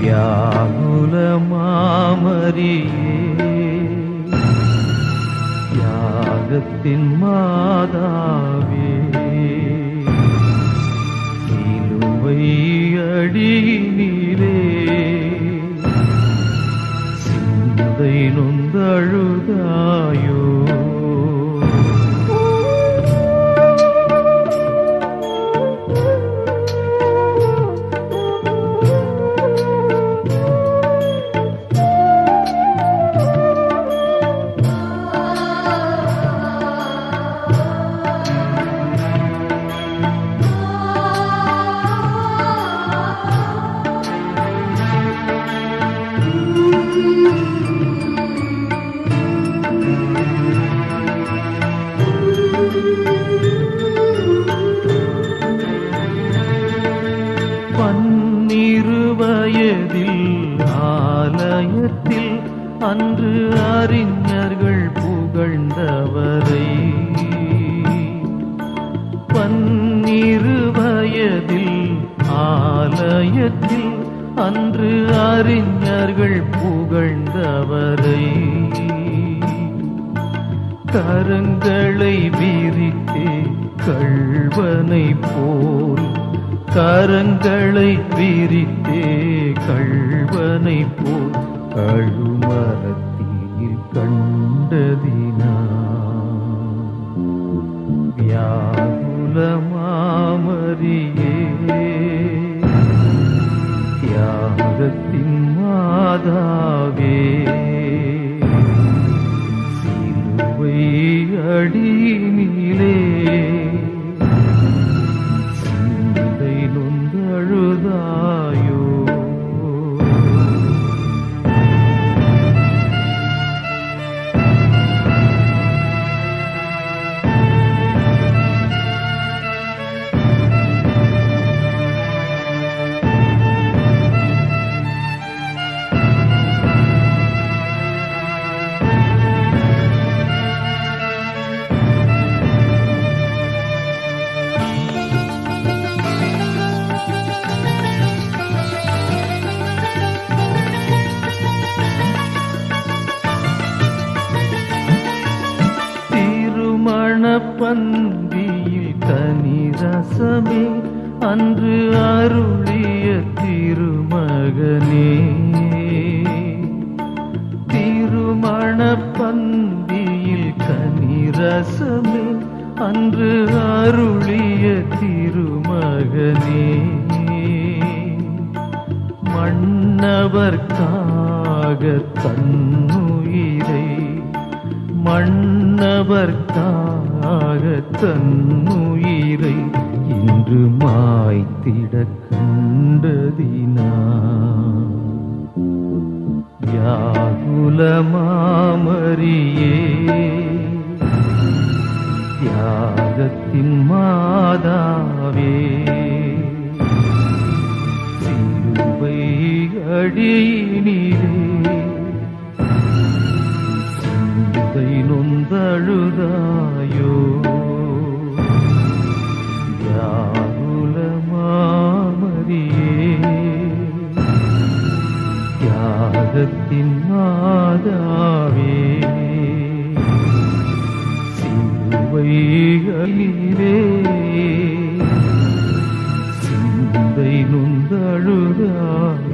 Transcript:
வியாகுல மாமரியே தியாகத்தின் மாதாவே சிலுவை அடியினிலே சிந்தை நொந்தழுதாயோ. பன்னிருவயதில் ஆலயத்தில் அன்று அறிஞர்கள் புகழ்ந்தவரை. பன்னிருவயதில் ஆலயத்தில் அன்று அறிஞர்கள் புகழ்ந்தவரை. கரங்களை விரித்தே கள்வனை போல். கரங்களை விரித்தே கள்வனை போல். கழுமரத்தில் கண்டதினா வியாகுல தியாகத்தின் மாதாவே. அடியினிலே பந்தியில் தனி ரசமே அன்று அருளிய திருமகனே. திருமண பந்தியில் கனிரசமே அன்று அருளிய திருமகனே. மன்னவர்க்காக தன்னு மன்னவர்க்காக தன்னுயிரை இன்று மாய்த்திட கண்டதினா யாகுல மாமரியே தியாகத்தின் மாதாவே சிலுவை அடியினிலே சிந்தை நொந்தழுதாயோ யாகுல மாமரியே தியாகத்தின் மாதாவே சிலுவைகளிலே சிந்தை நொந்தழுதாயோ